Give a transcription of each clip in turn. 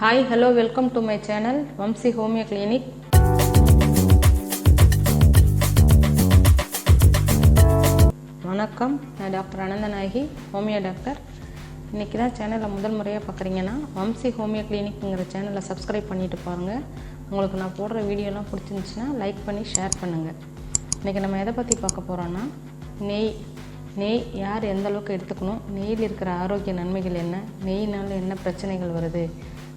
Hi hello welcome to my channel Vamsi homeo clinic வணக்கம் நான் doctor Ananthanayaki homeo doctor. இன்றைக்கி தான் சேனலை முதல் முறையாக பார்க்குறீங்கன்னா வம்சி ஹோமியோ கிளினிக்ங்கிற சேனலை சப்ஸ்கிரைப் பண்ணிட்டு பாருங்கள் உங்களுக்கு நான் போடுற வீடியோலாம் பிடிச்சிருந்துச்சுன்னா லைக் பண்ணி ஷேர் பண்ணுங்கள் இன்றைக்கி நம்ம எதை பற்றி பார்க்க போகிறோன்னா நெய். நெய் யார் எந்த அளவுக்கு எடுத்துக்கணும்? நெய்யில் இருக்கிற ஆரோக்கிய நன்மைகள் என்ன? நெய்னால என்ன பிரச்சனைகள் வருது?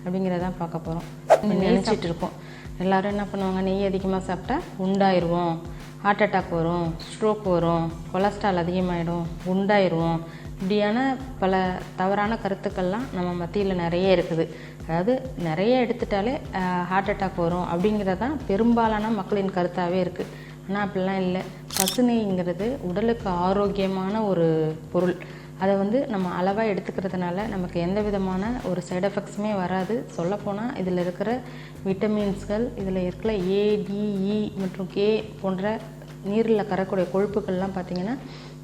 அப்படிங்கிறதான் பார்க்க போகிறோம் நினச்சிட்டு இருக்கோம் எல்லாரும் என்ன பண்ணுவாங்க? நெய் அதிகமாக சாப்பிட்டா உண்டாயிருவோம். ஹார்ட் அட்டாக் வரும் ஸ்ட்ரோக் வரும் கொலஸ்ட்ரால் அதிகமாகிடும் குண்டாயிருவோம் இப்படியான பல தவறான கருத்துக்கள்லாம் நம்ம மத்தியில் நிறைய இருக்குது. அதாவது நிறைய எடுத்துட்டாலே ஹார்ட் அட்டாக் வரும் அப்படிங்கிறது தான் பெரும்பாலான மக்களின் கருத்தாகவே இருக்குது ஆனால் அப்படிலாம் இல்லை. பசுநெய்ங்கிறது உடலுக்கு ஆரோக்கியமான ஒரு பொருள். அதை வந்து நம்ம அளவாக எடுத்துக்கிறதுனால நமக்கு எந்த விதமான ஒரு சைட் எஃபெக்ட்ஸுமே வராது. சொல்லப்போனால் இதில் இருக்கிற விட்டமின்ஸ்கள் இதில் இருக்கிற ஏடிஇ e மற்றும் கே போன்ற நீரில் கரக்கூடிய கொழுப்புகள்லாம் பார்த்திங்கன்னா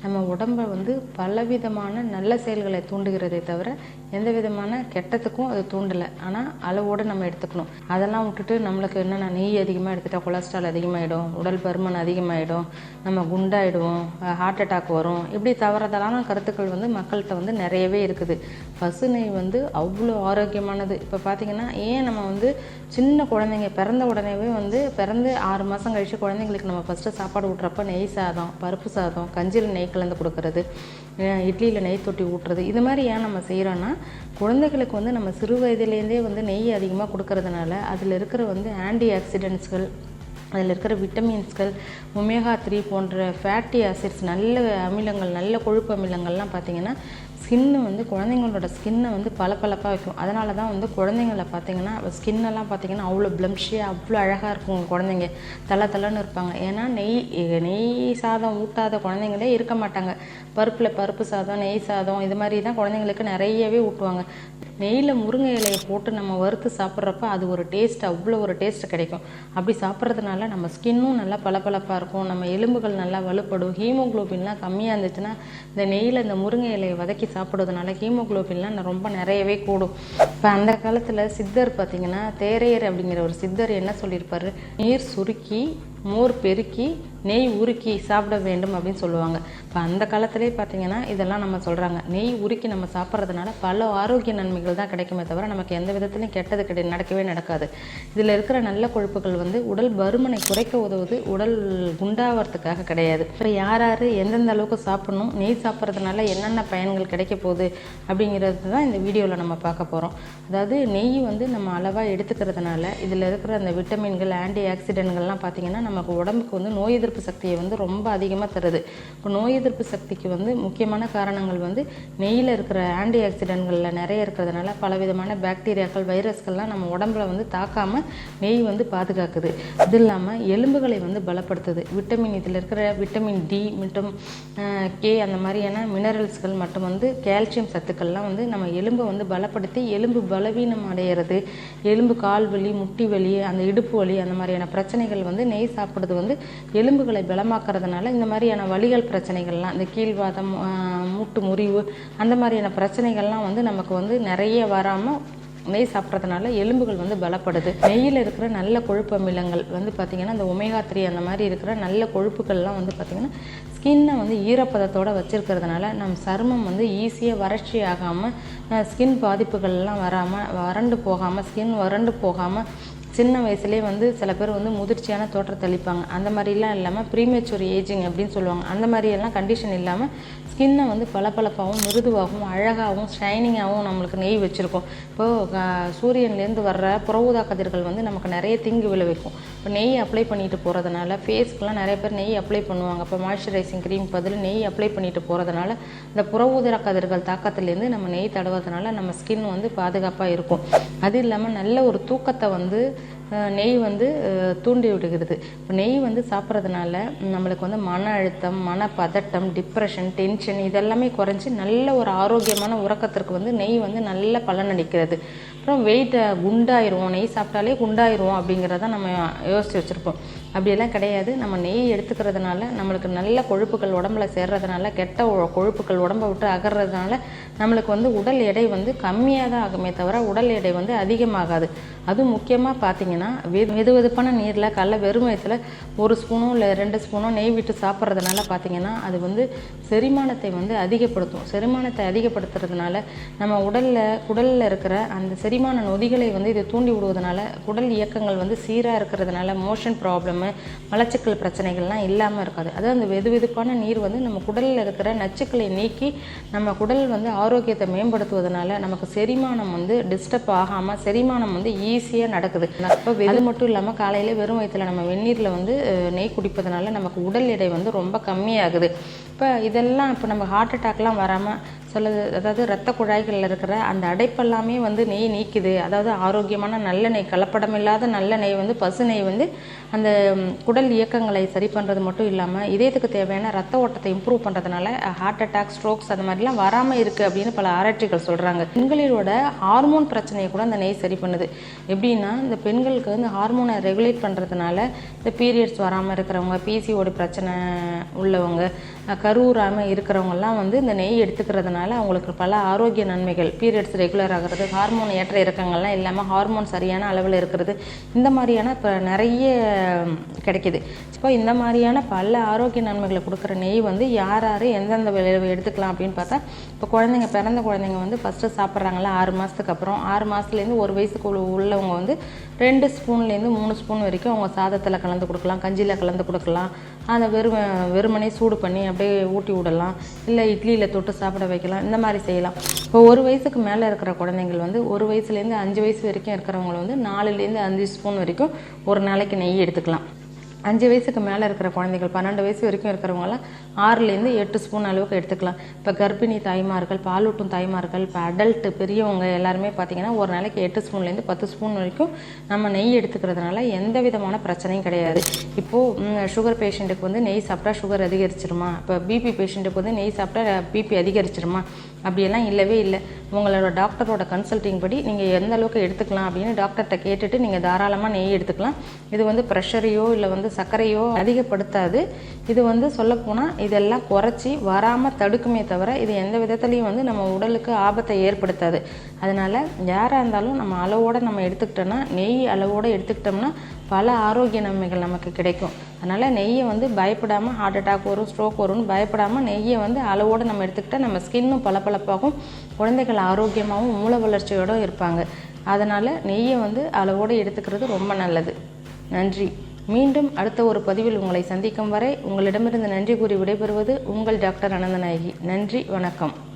நம்ம உடம்பை வந்து பலவிதமான நல்ல செயல்களை தூண்டுகிறதே தவிர எந்த விதமான கெட்டத்துக்கும் அது தூண்டலை. ஆனால் அளவோடு நம்ம எடுத்துக்கணும். அதெல்லாம் விட்டுட்டு நம்மளுக்கு என்னென்ன நெய் அதிகமாக எடுத்துட்டா கொலஸ்ட்ரால் அதிகமாகிடும் உடல் பருமன் அதிகமாகிடும் நம்ம குண்டாயிடுவோம் ஹார்ட் அட்டாக் வரும். இப்படி தவறுதலான கருத்துக்கள் வந்து மக்கள்கிட்ட வந்து நிறையவே இருக்குது. பசு நெய் வந்து அவ்வளோ ஆரோக்கியமானது. இப்போ பார்த்திங்கன்னா ஏன் நம்ம வந்து சின்ன குழந்தைங்க பிறந்த உடனேவே வந்து பிறந்து ஆறு மாதம் கழித்து குழந்தைங்களுக்கு நம்ம ஃபஸ்ட்டு சாப்பாடு ஊட்டுறப்ப நெய் சாதம் பருப்பு சாதம் கஞ்சியில் நெய் கலந்து கொடுக்கறது இட்லியில் நெய் தொட்டி ஊட்டுறது இது மாதிரி ஏன் நம்ம செய்கிறோன்னா குழந்தைகளுக்கு வந்து நம்ம சிறு வயதிலேருந்தே வந்து நெய் அதிகமாக கொடுக்கறதுனால அதில் இருக்கிற வந்து ஆன்டி ஆக்சிடென்ட்ஸ்கள் அதில் இருக்கிற விட்டமின்ஸ்கள் ஒமேகா த்ரீ போன்ற ஃபேட்டி ஆசிட்ஸ் நல்ல அமிலங்கள் நல்ல கொழுப்பு அமிலங்கள்லாம் பார்த்திங்கன்னா ஸ்கின்னு வந்து குழந்தைங்களோட ஸ்கின்னை வந்து பளபளப்பாக வைக்கும். அதனால தான் வந்து குழந்தைங்கள பார்த்தீங்கன்னா ஸ்கின்னெல்லாம் பார்த்தீங்கன்னா அவ்வளோ ப்ளம்ஷியாக அவ்வளோ அழகாக இருக்கும் குழந்தைங்க. தலை தலைன்னு இருப்பாங்க. ஏன்னா நெய் நெய் சாதம் ஊட்டாத குழந்தைங்களே இருக்க மாட்டாங்க. பருப்பில் பருப்பு சாதம் நெய் சாதம் இது மாதிரி தான் குழந்தைங்களுக்கு நிறையவே ஊட்டுவாங்க. நெய்யில் முருங்கை இலையை போட்டு நம்ம வறுத்து சாப்பிட்றப்ப அது ஒரு டேஸ்ட் அவ்வளோ ஒரு டேஸ்ட் கிடைக்கும். அப்படி சாப்பிட்றதுனால நம்ம ஸ்கின்னும் நல்லா பளபளப்பாக இருக்கும். நம்ம எலும்புகள் நல்லா வலுப்படும். ஹீமோக்ளோபின்லாம் கம்மியாக இருந்துச்சுன்னா இந்த நெய்யில் இந்த முருங்கை இலையை வதக்கி சாப்பிட்றதுனால ஹீமோக்ளோபின்லாம் ரொம்ப நிறையவே கூடும். இப்போ அந்த காலத்தில் சித்தர் பார்த்திங்கன்னா தேரையர் அப்படிங்கிற ஒரு சித்தர் என்ன சொல்லியிருப்பார்? நீர் சுருக்கி மோர் பெருக்கி நெய் உருக்கி சாப்பிட வேண்டும் அப்படின்னு சொல்லுவாங்க. இப்போ அந்த காலத்திலே பார்த்தீங்கன்னா இதெல்லாம் நம்ம சொல்கிறாங்க நெய் உருக்கி நம்ம சாப்பிட்றதுனால பல ஆரோக்கிய நன்மைகள் தான் கிடைக்குமே தவிர நமக்கு எந்த விதத்துலையும் கெட்டது கிடையாது நடக்கவே நடக்காது. இதில் இருக்கிற நல்ல கொழுப்புகள் வந்து உடல் பருமனை குறைக்க உதவுது உடல் குண்டாகிறதுக்காக கிடையாது. இப்போ யார் யார் எந்தெந்த அளவுக்கு சாப்பிடணும் நெய் சாப்பிட்றதுனால என்னென்ன பயன்கள் கிடைக்க போகுது அப்படிங்கிறது தான் இந்த வீடியோவில் நம்ம பார்க்க போகிறோம் அதாவது நெய் வந்து நம்ம அளவாக எடுத்துக்கிறதுனால இதில் இருக்கிற அந்த விட்டமின்கள் ஆன்டி ஆக்சிடென்ட்கள்லாம் பார்த்திங்கன்னா நமக்கு உடம்புக்கு வந்து நோய் எதிர்ப்பு சக்தியை வந்து ரொம்ப அதிகமாக தருது. இப்போ நோய் எதிர்ப்பு சக்திக்கு வந்து முக்கியமான காரணங்கள் வந்து நெய்யில் இருக்கிற ஆன்டி ஆக்சிடென்ட்களில் நிறைய இருக்கிறதுனால பலவிதமான பாக்டீரியாக்கள் வைரஸ்கள்லாம் நம்ம உடம்புல வந்து தாக்காமல் நெய் வந்து பாதுகாக்குது. அது இல்லாமல் எலும்புகளை வந்து பலப்படுத்துது. விட்டமின் இதில் இருக்கிற விட்டமின் டி மற்றும் கே அந்த மாதிரியான மினரல்ஸ்கள் மற்றும் வந்து கால்சியம் சத்துக்கள்லாம் வந்து நம்ம எலும்பை வந்து பலப்படுத்தி எலும்பு பலவீனம் அடையிறது. எலும்பு கால் வலி முட்டி வலி அந்த இடுப்பு வலி அந்த மாதிரியான பிரச்சனைகள் வந்து நெய் சாப்பிட்றது வந்து எலும்பு எலும்புகளை பலமாக்குறதுனால இந்த மாதிரியான வலிகள் பிரச்சனைகள்லாம் இந்த கீழ்வாதம் மூட்டு முறிவு அந்த மாதிரியான பிரச்சனைகள்லாம் வந்து நமக்கு வந்து நிறைய வராமல் நெய் சாப்பிட்றதுனால எலும்புகள் வந்து பலப்படுது. நெய்யில் இருக்கிற நல்ல கொழுப்பு அமிலங்கள் வந்து பார்த்திங்கன்னா இந்த ஒமேகா த்ரீ அந்த மாதிரி இருக்கிற நல்ல கொழுப்புகள்லாம் வந்து பார்த்திங்கன்னா ஸ்கின்னை வந்து ஈரப்பதத்தோடு வச்சுருக்கிறதுனால நம் சருமம் வந்து ஈஸியாக வறட்சி ஆகாமல் ஸ்கின் பாதிப்புகள்லாம் வராமல் வறண்டு போகாமல் ஸ்கின் வறண்டு போகாமல் சின்ன வயசுலேயே வந்து சில பேர் வந்து முதிர்ச்சியான தோற்றத்தை அளிப்பாங்க. அந்த மாதிரிலாம் இல்லாமல் ப்ரீமெச்சூர் ஏஜிங் அப்படின்னு சொல்லுவாங்க. அந்த மாதிரியெல்லாம் கண்டிஷன் இல்லாமல் ஸ்கின்னை வந்து பளபளப்பாகவும் மிருதுவாகவும் அழகாகவும் ஷைனிங்காகவும் நம்மளுக்கு நெய் வச்சுருக்கோம். இப்போது சூரியன்லேருந்து வர்ற புறவுதா கதிர்கள் வந்து நமக்கு நிறைய தீங்கு விளைவிக்கும். இப்போ நெய் அப்ளை பண்ணிட்டு போகிறதுனால ஃபேஸ்க்கெலாம் நிறைய பேர் நெய் அப்ளை பண்ணுவாங்க. இப்போ மாய்ஸ்சரைசிங் க்ரீம் பதில் நெய் அப்ளை பண்ணிட்டு போகிறதுனால இந்த புறவுதா கதிர்கள் தாக்கத்துலேருந்து நம்ம நெய் தடவுறதுனால நம்ம ஸ்கின் வந்து பாதுகாப்பாக இருக்கும். அது இல்லாமல் நல்ல ஒரு தூக்கத்தை வந்து நெய் வந்து தூண்டி விடுகிறது. இப்போ நெய் வந்து சாப்பிட்றதுனால நம்மளுக்கு வந்து மன அழுத்தம் மன பதட்டம் டிப்ரெஷன் டென்ஷன் இதெல்லாமே குறைஞ்சி நல்ல ஒரு ஆரோக்கியமான உறக்கத்திற்கு வந்து நெய் வந்து நல்ல பலனளிக்கிறது. அப்புறம் வெயிட்டை குண்டாயிரும் நெய் சாப்பிட்டாலே குண்டாயிரும் அப்படிங்கிறத நம்ம யோசித்து வச்சுருப்போம். அப்படியெல்லாம் கிடையாது. நம்ம நெய் எடுத்துக்கிறதுனால நம்மளுக்கு நல்ல கொழுப்புகள் உடம்புல சேர்றதுனால கெட்ட ஒ- கொழுப்புகள் உடம்பை விட்டு அகறதுனால நம்மளுக்கு வந்து உடல் எடை வந்து கம்மியாக தான் ஆகுமே தவிர உடல் எடை வந்து அதிகமாகாது. அதுவும் முக்கியமாக பார்த்தீங்கன்னா வெது வெதுப்பான நீரில் காலைல வெறும் வயசில் ஒரு ஸ்பூனோ இல்லை ரெண்டு ஸ்பூனோ நெய் விட்டு சாப்பிட்றதுனால பார்த்தீங்கன்னா அது வந்து செரிமானத்தை வந்து அதிகப்படுத்தும். செரிமானத்தை அதிகப்படுத்துறதுனால நம்ம உடலில் குடலில் இருக்கிற அந்த செரி செரிமான நொதிகளை வந்து இது தூண்டி விடுவதனால குடல் இயக்கங்கள் வந்து சீராக இருக்கிறதுனால மோஷன் ப்ராப்ளமு மலச்சிக்கல் பிரச்சனைகள்லாம் இல்லாமல் இருக்காது. அதாவது அந்த வெது வெதுப்பான நீர் வந்து நம்ம குடலில் இருக்கிற நச்சுக்களை நீக்கி நம்ம குடல் வந்து ஆரோக்கியத்தை மேம்படுத்துவதனால நமக்கு செரிமானம் வந்து டிஸ்டர்ப் ஆகாமல் செரிமானம் வந்து ஈஸியாக நடக்குது. இப்போ அது மட்டும் இல்லாமல் காலையில் வெறும் வயிற்றுல நம்ம வெந்நீரில் வந்து நெய் குடிப்பதனால நமக்கு உடல் எடை வந்து ரொம்ப கம்மியாகுது. இப்போ இதெல்லாம் இப்போ நம்ம ஹார்ட் அட்டாக்லாம் வராமல் சில அதாவது ரத்த குழாய்களில் இருக்கிற அந்த அடைப்பெல்லாமே வந்து நெய் நீக்குது. அதாவது ஆரோக்கியமான நல்ல நெய் கலப்படமில்லாத நல்ல நெய் வந்து பசு நெய் வந்து அந்த குடல் இயக்கங்களை சரி பண்ணுறது மட்டும் இல்லாமல் இதயத்துக்கு தேவையான ரத்த ஓட்டத்தை இம்ப்ரூவ் பண்ணுறதுனால ஹார்ட் அட்டாக் ஸ்ட்ரோக்ஸ் அந்த மாதிரிலாம் வராமல் இருக்குது அப்படின்னு பல ஆராய்ச்சிகள் சொல்கிறாங்க பெண்களோட ஹார்மோன் பிரச்சனையை கூட அந்த நெய் சரி பண்ணுது. எப்படின்னா இந்த பெண்களுக்கு வந்து ஹார்மோனை ரெகுலேட் பண்ணுறதுனால இந்த பீரியட்ஸ் வராமல் இருக்கிறவங்க பிசிஓடி பிரச்சனை உள்ளவங்க கருவுறாமல் இருக்கிறவங்கெல்லாம் வந்து இந்த நெய் எடுத்துக்கிறதுனால அவங்களுக்கு பல ஆரோக்கிய நன்மைகள். பீரியட்ஸ் ரெகுலர் ஆகிறது ஹார்மோன் ஏற்ற இறக்கங்கள்லாம் இல்லாமல் ஹார்மோன் சரியான அளவில் இருக்கிறது. இந்த மாதிரியான இப்போ நிறைய கிடைக்கிது. கிடைக்குது இப்போ இந்த மாதிரியான பல ஆரோக்கிய நன்மைகளை கொடுக்குற நெய் வந்து யார் யார் எந்தெந்த விளைவு எடுத்துக்கலாம் அப்படின்னு பார்த்தா இப்போ குழந்தைங்க பிறந்த குழந்தைங்க வந்து ஃபஸ்ட்டு சாப்பிட்றாங்களா ஆறு மாதத்துக்கு அப்புறம் ஆறு மாதத்துலேருந்து ஒரு வயசுக்கு உள்ளவங்க வந்து ரெண்டு ஸ்பூன்லேருந்து மூணு ஸ்பூன் வரைக்கும் அவங்க சாதத்தில் கலந்து கொடுக்கலாம் கஞ்சியில் கலந்து கொடுக்கலாம். அதை வெறும் வெறுமனே சூடு பண்ணி அப்படியே ஊட்டி விடலாம். இல்லை இட்லியில் தொட்டு சாப்பிட வைக்கலாம். இந்த மாதிரி செய்யலாம். இப்போ ஒரு வயசுக்கு மேலே இருக்கிற குழந்தைங்கள் வந்து ஒரு வயசுலேருந்து அஞ்சு வயசு வரைக்கும் இருக்கிறவங்களை வந்து நாலுலேருந்து அஞ்சு ஸ்பூன் வரைக்கும் ஒரு நாளைக்கு நெய் எடுத்துக்கலாம். அஞ்சு வயசுக்கு மேலே இருக்கிற குழந்தைகள் பன்னெண்டு வயசு வரைக்கும் இருக்கிறவங்களாம் ஆறுலேருந்து எட்டு ஸ்பூன் அளவுக்கு எடுத்துக்கலாம். இப்போ கர்ப்பிணி தாய்மார்கள் பாலூட்டும் தாய்மார்கள் இப்போ அடல்ட்டு பெரியவங்க எல்லாருமே பார்த்தீங்கன்னா ஒரு நாளைக்கு எட்டு ஸ்பூன்லேருந்து பத்து ஸ்பூன் வரைக்கும் நம்ம நெய் எடுத்துக்கிறதுனால எந்த விதமான பிரச்சனையும் கிடையாது. இப்போது சுகர் பேஷண்ட்டுக்கு வந்து நெய் சாப்பிட்டா சுகர் அதிகரிச்சிருமா? இப்போ பிபி பேஷண்ட்டுக்கு வந்து நெய் சாப்பிட்டா பிபி அதிகரிச்சிருமா? அப்படியெல்லாம் இல்லவே இல்லை. உங்களோட டாக்டரோட கன்சல்டிங் படி நீங்கள் எந்த அளவுக்கு எடுத்துக்கலாம் அப்படின்னு டாக்டர்கிட்ட கேட்டுட்டு நீங்கள் தாராளமாக நெய் எடுத்துக்கலாம். இது வந்து ப்ரெஷரையோ இல்லை வந்து சர்க்கரையோ அதிகப்படுத்தாது. இது வந்து சொல்லப்போனால் இதெல்லாம் குறைச்சி வராமல் தடுக்குமே தவிர இது எந்த விதத்துலையும் வந்து நம்ம உடலுக்கு ஆபத்தை ஏற்படுத்தாது. அதனால் யாராக இருந்தாலும் நம்ம அளவோடு நம்ம எடுத்துக்கிட்டோன்னா நெய் அளவோடு எடுத்துக்கிட்டோம்னா பல ஆரோக்கிய நன்மைகள் நமக்கு கிடைக்கும். அதனால் நெய்யை வந்து பயப்படாமல் ஹார்ட் அட்டாக் வரும் ஸ்ட்ரோக் வரும்னு பயப்படாமல் நெய்யை வந்து அளவோடு நம்ம எடுத்துக்கிட்டால் நம்ம ஸ்கின்னும் பளபளப்பாகும். குழந்தைகள் ஆரோக்கியமாகவும் மூல வளர்ச்சியோடும் இருப்பாங்க. அதனால் நெய்யை வந்து அளவோடு எடுத்துக்கிறது ரொம்ப நல்லது. நன்றி. மீண்டும் அடுத்த ஒரு பதிவில் உங்களை சந்திக்கும் வரை உங்களிடமிருந்து நன்றி கூறி விடைபெறுவது உங்கள் டாக்டர் அனந்தநாயகி. நன்றி வணக்கம்.